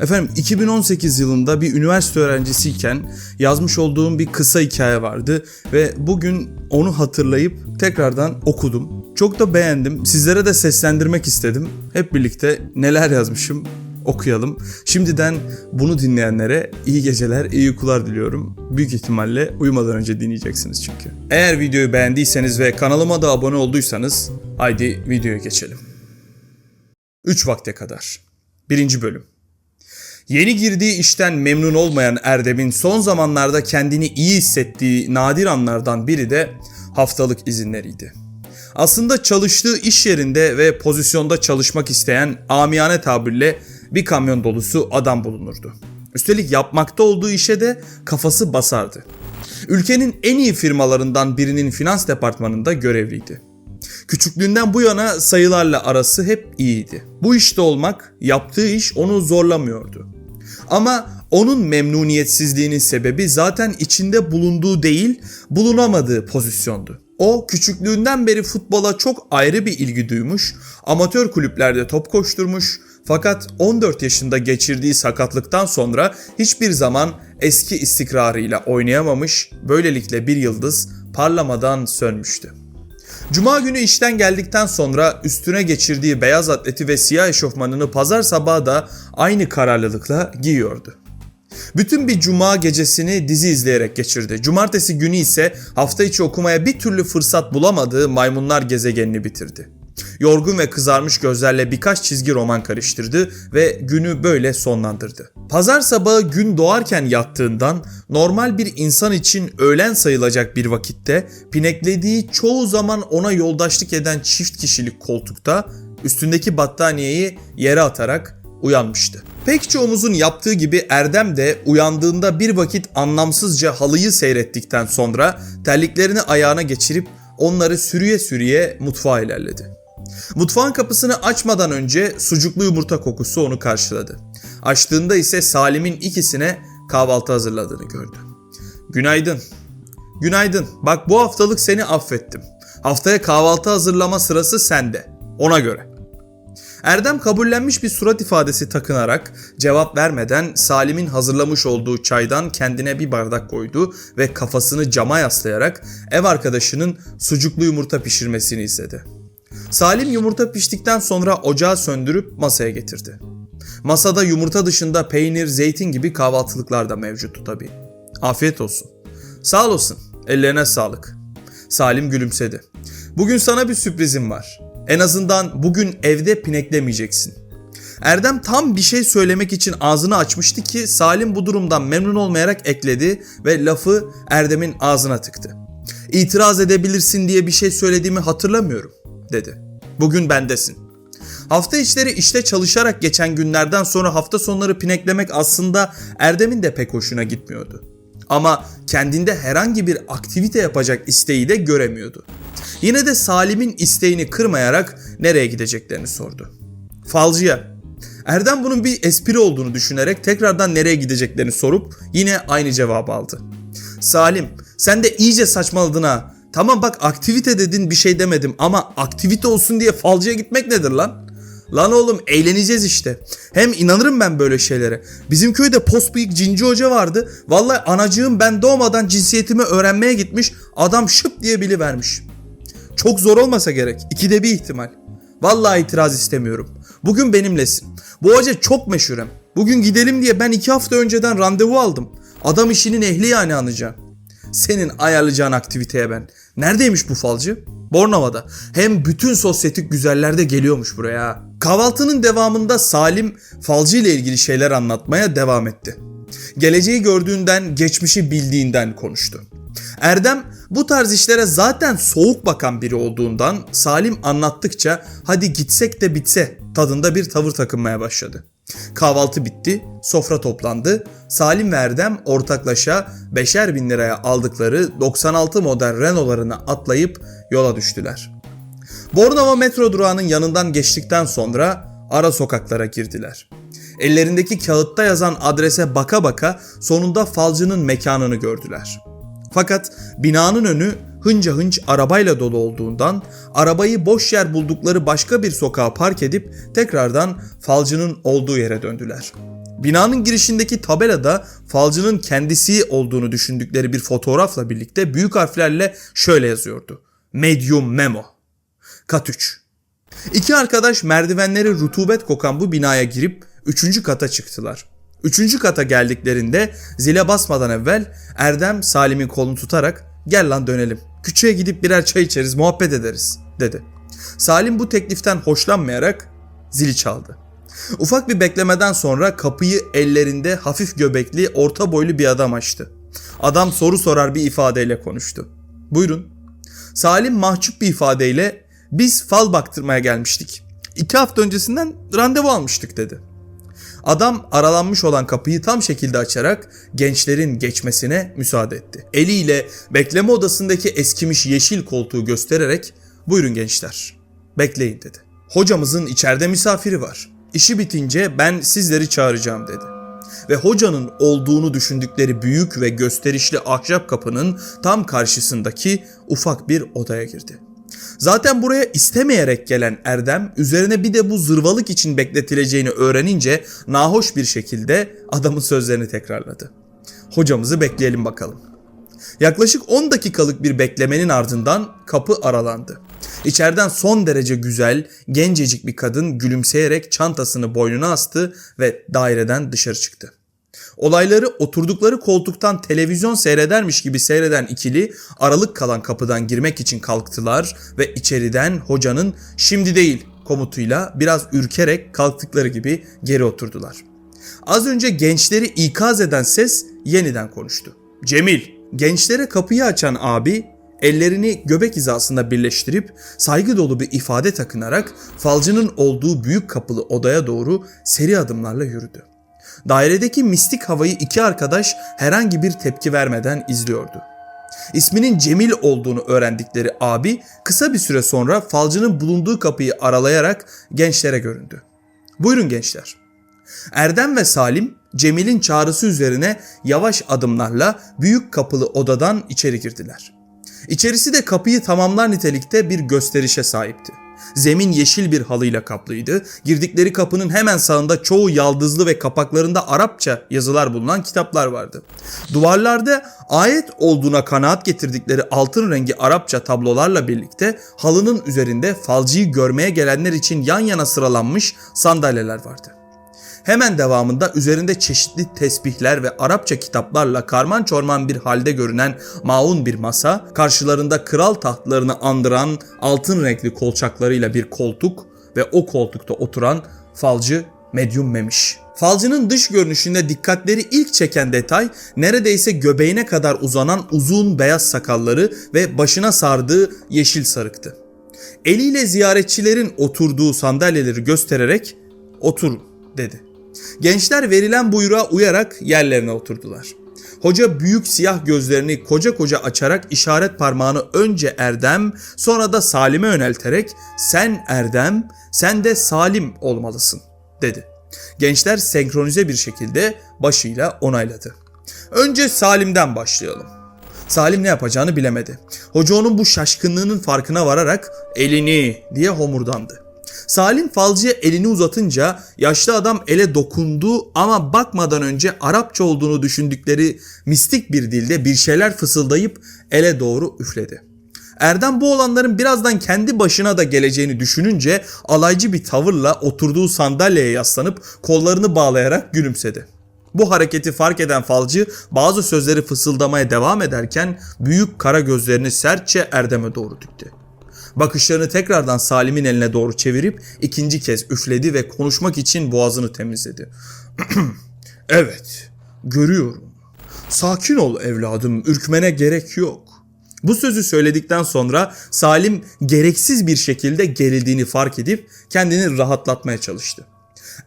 Efendim 2018 yılında bir üniversite öğrencisiyken yazmış olduğum bir kısa hikaye vardı ve bugün onu hatırlayıp tekrardan okudum. Çok da beğendim. Sizlere de seslendirmek istedim. Hep birlikte neler yazmışım okuyalım. Şimdiden bunu dinleyenlere iyi geceler, iyi uykular diliyorum. Büyük ihtimalle uyumadan önce dinleyeceksiniz çünkü. Eğer videoyu beğendiyseniz ve kanalıma da abone olduysanız haydi videoya geçelim. 3 vakte kadar. 1. bölüm. Yeni girdiği işten memnun olmayan Erdem'in son zamanlarda kendini iyi hissettiği nadir anlardan biri de haftalık izinleriydi. Aslında çalıştığı iş yerinde ve pozisyonda çalışmak isteyen amiyane tabirle bir kamyon dolusu adam bulunurdu. Üstelik yapmakta olduğu işe de kafası basardı. Ülkenin en iyi firmalarından birinin finans departmanında görevliydi. Küçüklüğünden bu yana sayılarla arası hep iyiydi. Bu işte olmak, yaptığı iş onu zorlamıyordu. Ama onun memnuniyetsizliğinin sebebi zaten içinde bulunduğu değil, bulunamadığı pozisyondu. O küçüklüğünden beri futbola çok ayrı bir ilgi duymuş, amatör kulüplerde top koşturmuş fakat 14 yaşında geçirdiği sakatlıktan sonra hiçbir zaman eski istikrarıyla oynayamamış, böylelikle bir yıldız parlamadan sönmüştü. Cuma günü işten geldikten sonra üstüne geçirdiği beyaz atleti ve siyah eşofmanını pazar sabahı da aynı kararlılıkla giyiyordu. Bütün bir cuma gecesini dizi izleyerek geçirdi. Cumartesi günü ise hafta içi okumaya bir türlü fırsat bulamadığı Maymunlar gezegenini bitirdi. Yorgun ve kızarmış gözlerle birkaç çizgi roman karıştırdı ve günü böyle sonlandırdı. Pazar sabahı gün doğarken yattığından normal bir insan için öğlen sayılacak bir vakitte pineklediği çoğu zaman ona yoldaşlık eden çift kişilik koltukta üstündeki battaniyeyi yere atarak uyanmıştı. Pek çoğumuzun yaptığı gibi Erdem de uyandığında bir vakit anlamsızca halıyı seyrettikten sonra terliklerini ayağına geçirip onları sürüye sürüye mutfağa ilerledi. Mutfağın kapısını açmadan önce sucuklu yumurta kokusu onu karşıladı. Açtığında ise Salim'in ikisine kahvaltı hazırladığını gördü. Günaydın. Günaydın. Bak bu haftalık seni affettim. Haftaya kahvaltı hazırlama sırası sende. Ona göre. Erdem kabullenmiş bir surat ifadesi takınarak cevap vermeden Salim'in hazırlamış olduğu çaydan kendine bir bardak koydu ve kafasını cama yaslayarak ev arkadaşının sucuklu yumurta pişirmesini istedi. Salim yumurta piştikten sonra ocağı söndürüp masaya getirdi. Masada yumurta dışında peynir, zeytin gibi kahvaltılıklar da mevcuttu tabii. Afiyet olsun. Sağ olasın. Ellerine sağlık. Salim gülümsedi. Bugün sana bir sürprizim var. En azından bugün evde pineklemeyeceksin. Erdem tam bir şey söylemek için ağzını açmıştı ki Salim bu durumdan memnun olmayarak ekledi ve lafı Erdem'in ağzına tıktı. İtiraz edebilirsin diye bir şey söylediğimi hatırlamıyorum dedi. Bugün bendesin. Hafta içleri işte çalışarak geçen günlerden sonra hafta sonları pineklemek aslında Erdem'in de pek hoşuna gitmiyordu. Ama kendinde herhangi bir aktivite yapacak isteği de göremiyordu. Yine de Salim'in isteğini kırmayarak nereye gideceklerini sordu. Falcıya. Erdem bunun bir espri olduğunu düşünerek tekrardan nereye gideceklerini sorup yine aynı cevabı aldı. Salim, sen de iyice saçmaladın ha. Tamam bak aktivite dedin bir şey demedim ama aktivite olsun diye falcıya gitmek nedir lan? Lan oğlum eğleneceğiz işte. Hem inanırım ben böyle şeylere. Bizim köyde post bıyık cinci hoca vardı. Vallahi anacığım ben doğmadan cinsiyetimi öğrenmeye gitmiş. Adam şıp diye bilivermiş. Çok zor olmasa gerek. İkide bir ihtimal. Vallahi itiraz istemiyorum. Bugün benimlesin. Bu hoca çok meşhurem. Bugün gidelim diye ben iki hafta önceden randevu aldım. Adam işinin ehli yani anlayacağım. Senin ayarlayacağın aktiviteye ben. Neredeymiş bu falcı? Bornova'da. Hem bütün sosyetik güzeller de geliyormuş buraya. Kahvaltının devamında Salim falcı ile ilgili şeyler anlatmaya devam etti. Geleceği gördüğünden, geçmişi bildiğinden konuştu. Erdem bu tarz işlere zaten soğuk bakan biri olduğundan Salim anlattıkça hadi gitsek de bitse tadında bir tavır takınmaya başladı. Kahvaltı bitti, sofra toplandı. Salim ve Erdem ortaklaşa beşer bin liraya aldıkları 96 model Renault'larına atlayıp yola düştüler. Bornova metro durağının yanından geçtikten sonra ara sokaklara girdiler. Ellerindeki kağıtta yazan adrese baka baka sonunda falcının mekanını gördüler. Fakat binanın önü hınca hınç arabayla dolu olduğundan arabayı boş yer buldukları başka bir sokağa park edip tekrardan falcının olduğu yere döndüler. Binanın girişindeki tabelada falcının kendisi olduğunu düşündükleri bir fotoğrafla birlikte büyük harflerle şöyle yazıyordu. Medium Memo. Kat 3. İki arkadaş merdivenleri rutubet kokan bu binaya girip üçüncü kata çıktılar. Üçüncü kata geldiklerinde zile basmadan evvel Erdem Salim'in kolunu tutarak gel lan dönelim. Küçüğe gidip birer çay içeriz muhabbet ederiz dedi. Salim bu tekliften hoşlanmayarak zili çaldı. Ufak bir beklemeden sonra kapıyı ellerinde hafif göbekli orta boylu bir adam açtı. Adam soru sorar bir ifadeyle konuştu. Buyurun. Salim mahcup bir ifadeyle biz fal baktırmaya gelmiştik. İki hafta öncesinden randevu almıştık dedi. Adam aralanmış olan kapıyı tam şekilde açarak gençlerin geçmesine müsaade etti. Eliyle bekleme odasındaki eskimiş yeşil koltuğu göstererek buyurun gençler bekleyin dedi. Hocamızın içeride misafiri var. İşi bitince ben sizleri çağıracağım dedi. Ve hocanın olduğunu düşündükleri büyük ve gösterişli ahşap kapının tam karşısındaki ufak bir odaya girdi. Zaten buraya istemeyerek gelen Erdem üzerine bir de bu zırvalık için bekletileceğini öğrenince nahoş bir şekilde adamın sözlerini tekrarladı. Hocamızı bekleyelim bakalım. Yaklaşık 10 dakikalık bir beklemenin ardından kapı aralandı. İçeriden son derece güzel, gencecik bir kadın gülümseyerek çantasını boynuna astı ve daireden dışarı çıktı. Olayları oturdukları koltuktan televizyon seyredermiş gibi seyreden ikili aralık kalan kapıdan girmek için kalktılar ve içeriden hocanın şimdi değil komutuyla biraz ürkerek kalktıkları gibi geri oturdular. Az önce gençleri ikaz eden ses yeniden konuştu. Cemil, gençlere kapıyı açan abi ellerini göbek hizasında birleştirip saygı dolu bir ifade takınarak falcının olduğu büyük kapılı odaya doğru seri adımlarla yürüdü. Dairedeki mistik havayı iki arkadaş herhangi bir tepki vermeden izliyordu. İsminin Cemil olduğunu öğrendikleri abi kısa bir süre sonra falcının bulunduğu kapıyı aralayarak gençlere göründü. Buyurun gençler. Erdem ve Salim Cemil'in çağrısı üzerine yavaş adımlarla büyük kapılı odadan içeri girdiler. İçerisi de kapıyı tamamlar nitelikte bir gösterişe sahipti. Zemin yeşil bir halıyla kaplıydı. Girdikleri kapının hemen sağında çoğu yaldızlı ve kapaklarında Arapça yazılar bulunan kitaplar vardı. Duvarlarda ayet olduğuna kanaat getirdikleri altın rengi Arapça tablolarla birlikte halının üzerinde falcıyı görmeye gelenler için yan yana sıralanmış sandalyeler vardı. Hemen devamında üzerinde çeşitli tesbihler ve Arapça kitaplarla karman çorman bir halde görünen maun bir masa, karşılarında kral tahtlarını andıran altın renkli kolçaklarıyla bir koltuk ve o koltukta oturan falcı medyum memiş. Falcının dış görünüşünde dikkatleri ilk çeken detay neredeyse göbeğine kadar uzanan uzun beyaz sakalları ve başına sardığı yeşil sarıktı. Eliyle ziyaretçilerin oturduğu sandalyeleri göstererek otur dedi. Gençler verilen buyruğa uyarak yerlerine oturdular. Hoca büyük siyah gözlerini koca koca açarak işaret parmağını önce Erdem sonra da Salim'e yönelterek sen Erdem sen de Salim olmalısın dedi. Gençler senkronize bir şekilde başıyla onayladı. Önce Salim'den başlayalım. Salim ne yapacağını bilemedi. Hoca onun bu şaşkınlığının farkına vararak elini diye homurdandı. Salim falcıya elini uzatınca yaşlı adam ele dokundu ama bakmadan önce Arapça olduğunu düşündükleri mistik bir dilde bir şeyler fısıldayıp ele doğru üfledi. Erdem bu olanların birazdan kendi başına da geleceğini düşününce alaycı bir tavırla oturduğu sandalyeye yaslanıp kollarını bağlayarak gülümsedi. Bu hareketi fark eden falcı bazı sözleri fısıldamaya devam ederken büyük kara gözlerini sertçe Erdem'e doğru dikti. Bakışlarını tekrardan Salim'in eline doğru çevirip ikinci kez üfledi ve konuşmak için boğazını temizledi. evet, görüyorum. Sakin ol evladım, ürkmene gerek yok. Bu sözü söyledikten sonra Salim gereksiz bir şekilde gerildiğini fark edip kendini rahatlatmaya çalıştı.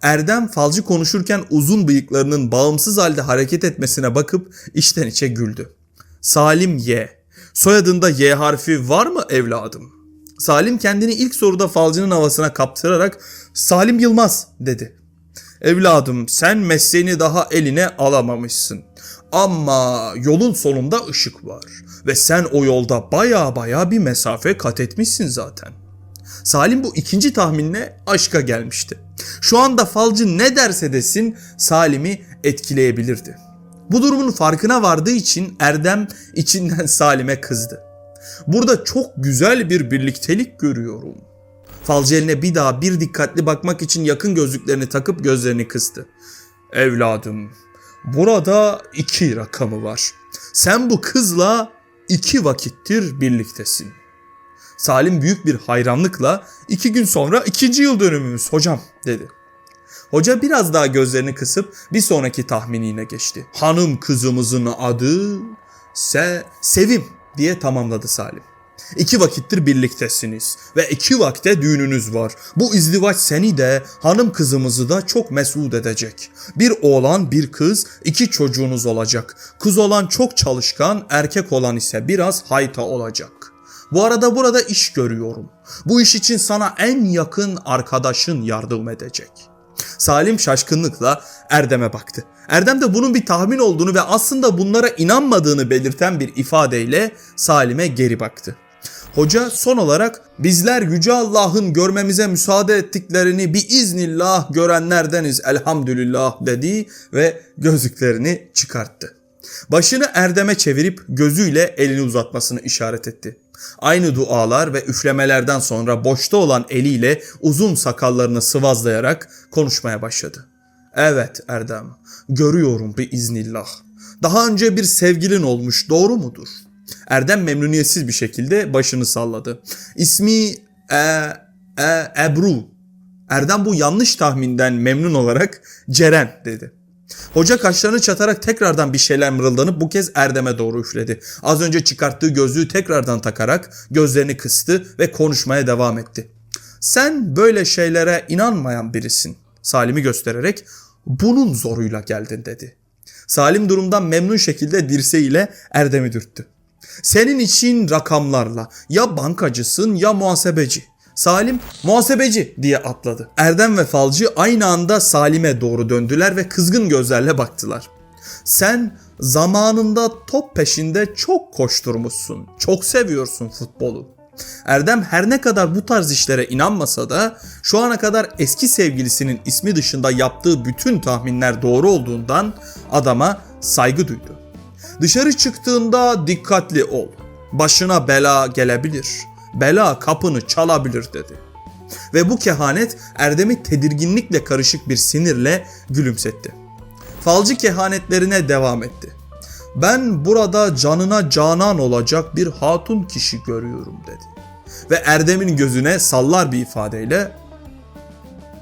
Erdem falcı konuşurken uzun bıyıklarının bağımsız halde hareket etmesine bakıp içten içe güldü. Salim Y. Soyadında Y harfi var mı evladım? Salim kendini ilk soruda falcının havasına kaptırarak Salim Yılmaz dedi. Evladım sen mesleğini daha eline alamamışsın. Ama yolun sonunda ışık var ve sen o yolda baya baya bir mesafe kat etmişsin zaten. Salim bu ikinci tahminle aşka gelmişti. Şu anda falcı ne derse desin Salim'i etkileyebilirdi. Bu durumun farkına vardığı için Erdem içinden Salim'e kızdı. Burada çok güzel bir birliktelik görüyorum. Falcı eline bir daha bir dikkatli bakmak için yakın gözlüklerini takıp gözlerini kıstı. Evladım, burada iki rakamı var. Sen bu kızla iki vakittir birliktesin. Salim büyük bir hayranlıkla iki gün sonra ikinci yıl dönümümüz hocam dedi. Hoca biraz daha gözlerini kısıp bir sonraki tahminine geçti. Hanım kızımızın adı Se Sevim diye tamamladı Salim. İki vakittir birliktesiniz ve iki vakte düğününüz var. Bu izdivaç seni de hanım kızımızı da çok mesut edecek. Bir oğlan bir kız iki çocuğunuz olacak. Kız olan çok çalışkan erkek olan ise biraz hayta olacak. Bu arada burada iş görüyorum. Bu iş için sana en yakın arkadaşın yardım edecek. Salim şaşkınlıkla Erdem'e baktı. Erdem de bunun bir tahmin olduğunu ve aslında bunlara inanmadığını belirten bir ifadeyle Salim'e geri baktı. Hoca son olarak bizler Yüce Allah'ın görmemize müsaade ettiklerini bir iznillah görenlerdeniz elhamdülillah dedi ve gözlüklerini çıkarttı. Başını Erdem'e çevirip gözüyle elini uzatmasını işaret etti. Aynı dualar ve üflemelerden sonra boşta olan eliyle uzun sakallarını sıvazlayarak konuşmaya başladı. Evet Erdem, görüyorum bir iznillah. Daha önce bir sevgilin olmuş doğru mudur? Erdem memnuniyetsiz bir şekilde başını salladı. İsmi e, e, Ebru. Erdem bu yanlış tahminden memnun olarak Ceren dedi. Hoca kaşlarını çatarak tekrardan bir şeyler mırıldanıp bu kez Erdem'e doğru üfledi. Az önce çıkarttığı gözlüğü tekrardan takarak gözlerini kıstı ve konuşmaya devam etti. Sen böyle şeylere inanmayan birisin. Salim'i göstererek bunun zoruyla geldin dedi. Salim durumdan memnun şekilde dirseğiyle Erdem'i dürttü. Senin için rakamlarla ya bankacısın ya muhasebeci. Salim muhasebeci diye atladı. Erdem ve Falcı aynı anda Salim'e doğru döndüler ve kızgın gözlerle baktılar. Sen zamanında top peşinde çok koşturmuşsun. Çok seviyorsun futbolu. Erdem her ne kadar bu tarz işlere inanmasa da şu ana kadar eski sevgilisinin ismi dışında yaptığı bütün tahminler doğru olduğundan adama saygı duydu. Dışarı çıktığında dikkatli ol. Başına bela gelebilir. Bela kapını çalabilir dedi. Ve bu kehanet Erdem'i tedirginlikle karışık bir sinirle gülümsetti. Falcı kehanetlerine devam etti. Ben burada canına canan olacak bir hatun kişi görüyorum dedi. Ve Erdem'in gözüne sallar bir ifadeyle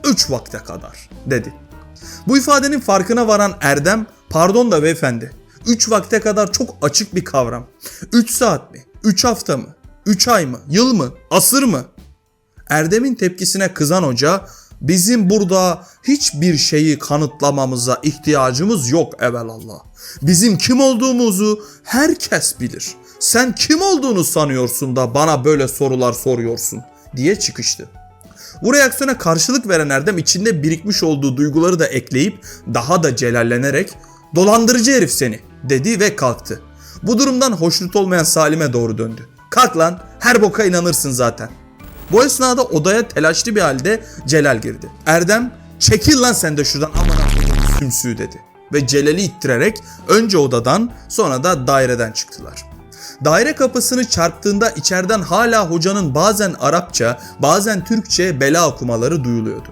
üç vakte kadar dedi. Bu ifadenin farkına varan Erdem pardon da beyefendi 3 vakte kadar çok açık bir kavram. 3 saat mi? 3 hafta mı? 3 ay mı? Yıl mı? Asır mı? Erdem'in tepkisine kızan hoca bizim burada hiçbir şeyi kanıtlamamıza ihtiyacımız yok evelallah. Bizim kim olduğumuzu herkes bilir. Sen kim olduğunu sanıyorsun da bana böyle sorular soruyorsun diye çıkıştı. Bu reaksiyona karşılık veren Erdem içinde birikmiş olduğu duyguları da ekleyip daha da celallenerek dolandırıcı herif seni dedi ve kalktı. Bu durumdan hoşnut olmayan Salim'e doğru döndü. Kalk lan her boka inanırsın zaten. Bu esnada odaya telaşlı bir halde Celal girdi. Erdem çekil lan sen de şuradan aman akıllım sümsüğü dedi. Ve Celal'i ittirerek önce odadan sonra da daireden çıktılar. Daire kapısını çarptığında içeriden hala hocanın bazen Arapça bazen Türkçe bela okumaları duyuluyordu.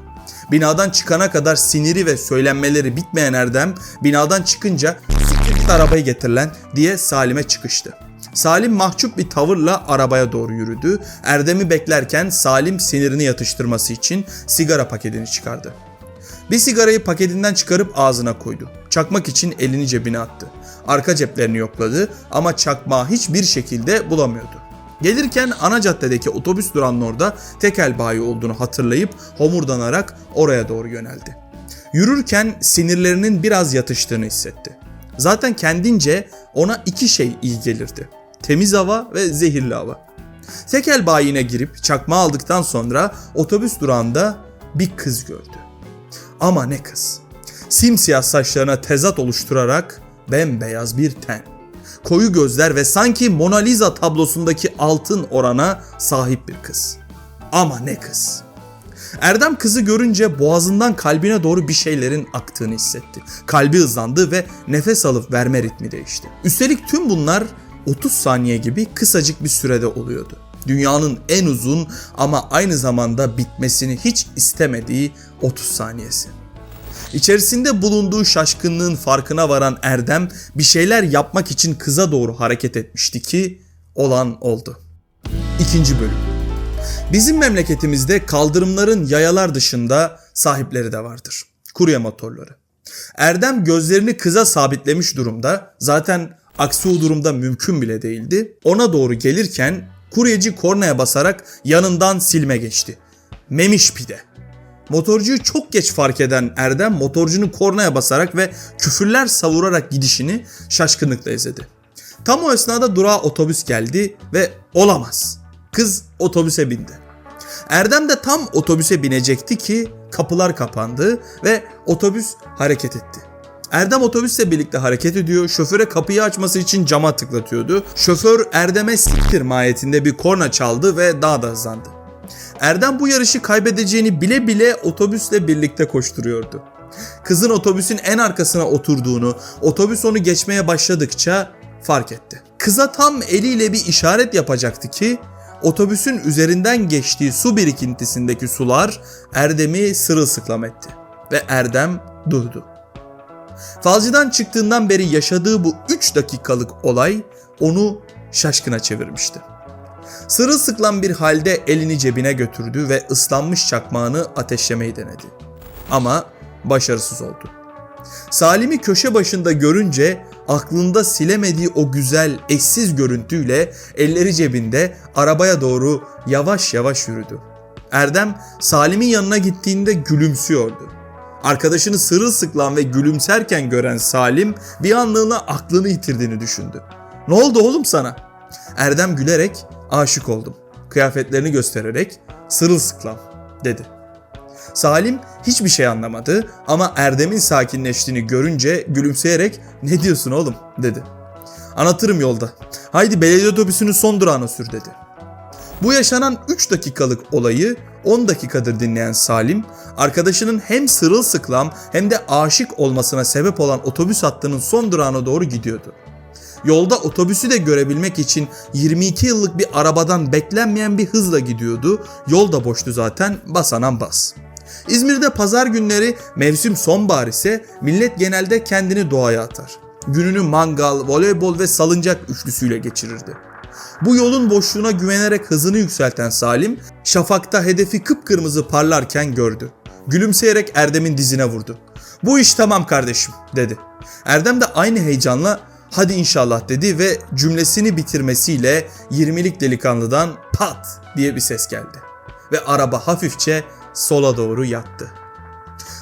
Binadan çıkana kadar siniri ve söylenmeleri bitmeyen Erdem binadan çıkınca "Siktir arabayı getir lan diye Salim'e çıkıştı. Salim mahcup bir tavırla arabaya doğru yürüdü. Erdem'i beklerken Salim sinirini yatıştırması için sigara paketini çıkardı. Bir sigarayı paketinden çıkarıp ağzına koydu. Çakmak için elini cebine attı. Arka ceplerini yokladı ama çakmağı hiçbir şekilde bulamıyordu. Gelirken ana caddedeki otobüs durağının orada tekel bayi olduğunu hatırlayıp homurdanarak oraya doğru yöneldi. Yürürken sinirlerinin biraz yatıştığını hissetti. Zaten kendince ona iki şey iyi gelirdi. Temiz hava ve zehirli hava. Tekel bayine girip çakma aldıktan sonra otobüs durağında bir kız gördü. Ama ne kız. Simsiyah saçlarına tezat oluşturarak bembeyaz bir ten. Koyu gözler ve sanki Mona Lisa tablosundaki altın orana sahip bir kız. Ama ne kız. Erdem kızı görünce boğazından kalbine doğru bir şeylerin aktığını hissetti. Kalbi hızlandı ve nefes alıp verme ritmi değişti. Üstelik tüm bunlar 30 saniye gibi kısacık bir sürede oluyordu. Dünyanın en uzun ama aynı zamanda bitmesini hiç istemediği 30 saniyesi. İçerisinde bulunduğu şaşkınlığın farkına varan Erdem bir şeyler yapmak için kıza doğru hareket etmişti ki olan oldu. İkinci bölüm. Bizim memleketimizde kaldırımların yayalar dışında sahipleri de vardır. Kurye motorları. Erdem gözlerini kıza sabitlemiş durumda. Zaten aksi o durumda mümkün bile değildi. Ona doğru gelirken kuryeci kornaya basarak yanından silme geçti. Memiş pide. Motorcuyu çok geç fark eden Erdem motorcunun kornaya basarak ve küfürler savurarak gidişini şaşkınlıkla izledi. Tam o esnada durağa otobüs geldi ve olamaz. Kız otobüse bindi. Erdem de tam otobüse binecekti ki kapılar kapandı ve otobüs hareket etti. Erdem otobüsle birlikte hareket ediyor. Şoföre kapıyı açması için cama tıklatıyordu. Şoför Erdem'e siktir mahiyetinde bir korna çaldı ve daha da hızlandı. Erdem bu yarışı kaybedeceğini bile bile otobüsle birlikte koşturuyordu. Kızın otobüsün en arkasına oturduğunu, otobüs onu geçmeye başladıkça fark etti. Kıza tam eliyle bir işaret yapacaktı ki otobüsün üzerinden geçtiği su birikintisindeki sular Erdem'i sırılsıklam etti ve Erdem durdu. Falcıdan çıktığından beri yaşadığı bu 3 dakikalık olay onu şaşkına çevirmişti. Sırılsıklam bir halde elini cebine götürdü ve ıslanmış çakmağını ateşlemeyi denedi. Ama başarısız oldu. Salim'i köşe başında görünce aklında silemediği o güzel, eşsiz görüntüyle elleri cebinde arabaya doğru yavaş yavaş yürüdü. Erdem Salim'in yanına gittiğinde gülümsüyordu. Arkadaşını sırılsıklam ve gülümserken gören Salim bir anlığına aklını yitirdiğini düşündü. Ne oldu oğlum sana? Erdem gülerek aşık oldum. Kıyafetlerini göstererek sırılsıklam dedi. Salim hiçbir şey anlamadı ama Erdem'in sakinleştiğini görünce gülümseyerek ne diyorsun oğlum dedi. Anlatırım yolda. Haydi belediye otobüsünün son durağına sür dedi. Bu yaşanan 3 dakikalık olayı 10 dakikadır dinleyen Salim, arkadaşının hem sırılsıklam hem de aşık olmasına sebep olan otobüs hattının son durağına doğru gidiyordu. Yolda otobüsü de görebilmek için 22 yıllık bir arabadan beklenmeyen bir hızla gidiyordu. Yol da boştu zaten basanan bas. İzmir'de pazar günleri mevsim sonbahar ise millet genelde kendini doğaya atar. Gününü mangal, voleybol ve salıncak üçlüsüyle geçirirdi. Bu yolun boşluğuna güvenerek hızını yükselten Salim, şafakta hedefi kıpkırmızı parlarken gördü. Gülümseyerek Erdem'in dizine vurdu. Bu iş tamam kardeşim dedi. Erdem de aynı heyecanla hadi inşallah dedi ve cümlesini bitirmesiyle 20'lik delikanlıdan pat diye bir ses geldi. Ve araba hafifçe sola doğru yattı.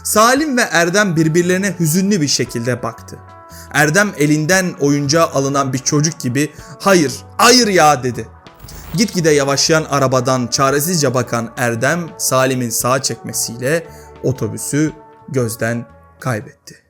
Salim ve Erdem birbirlerine hüzünlü bir şekilde baktı. Erdem elinden oyuncağı alınan bir çocuk gibi hayır, hayır ya dedi. Gitgide yavaşlayan arabadan çaresizce bakan Erdem Salim'in sağa çekmesiyle otobüsü gözden kaybetti.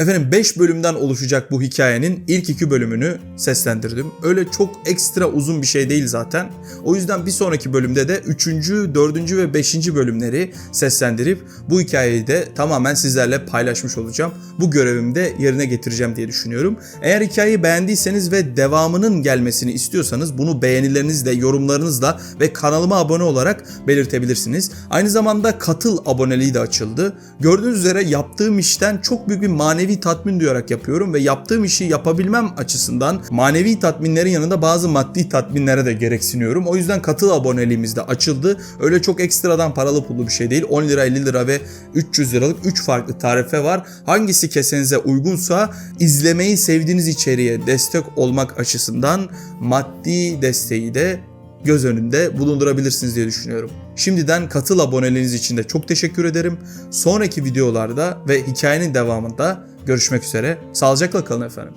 Efendim 5 bölümden oluşacak bu hikayenin ilk iki bölümünü seslendirdim. Öyle çok ekstra uzun bir şey değil zaten. O yüzden bir sonraki bölümde de 3. 4. ve 5. bölümleri seslendirip bu hikayeyi de tamamen sizlerle paylaşmış olacağım. Bu görevimi de yerine getireceğim diye düşünüyorum. Eğer hikayeyi beğendiyseniz ve devamının gelmesini istiyorsanız bunu beğenilerinizle, yorumlarınızla ve kanalıma abone olarak belirtebilirsiniz. Aynı zamanda katıl aboneliği de açıldı. Gördüğünüz üzere yaptığım işten çok büyük bir manevi manevi tatmin duyarak yapıyorum ve yaptığım işi yapabilmem açısından manevi tatminlerin yanında bazı maddi tatminlere de gereksiniyorum. O yüzden katıl aboneliğimiz de açıldı. Öyle çok ekstradan paralı pullu bir şey değil. 10 lira, 50 lira ve 300 liralık 3 farklı tarife var. Hangisi kesenize uygunsa izlemeyi sevdiğiniz içeriğe destek olmak açısından maddi desteği de göz önünde bulundurabilirsiniz diye düşünüyorum. Şimdiden katıl aboneliğiniz için de çok teşekkür ederim. Sonraki videolarda ve hikayenin devamında görüşmek üzere. Sağlıcakla kalın efendim.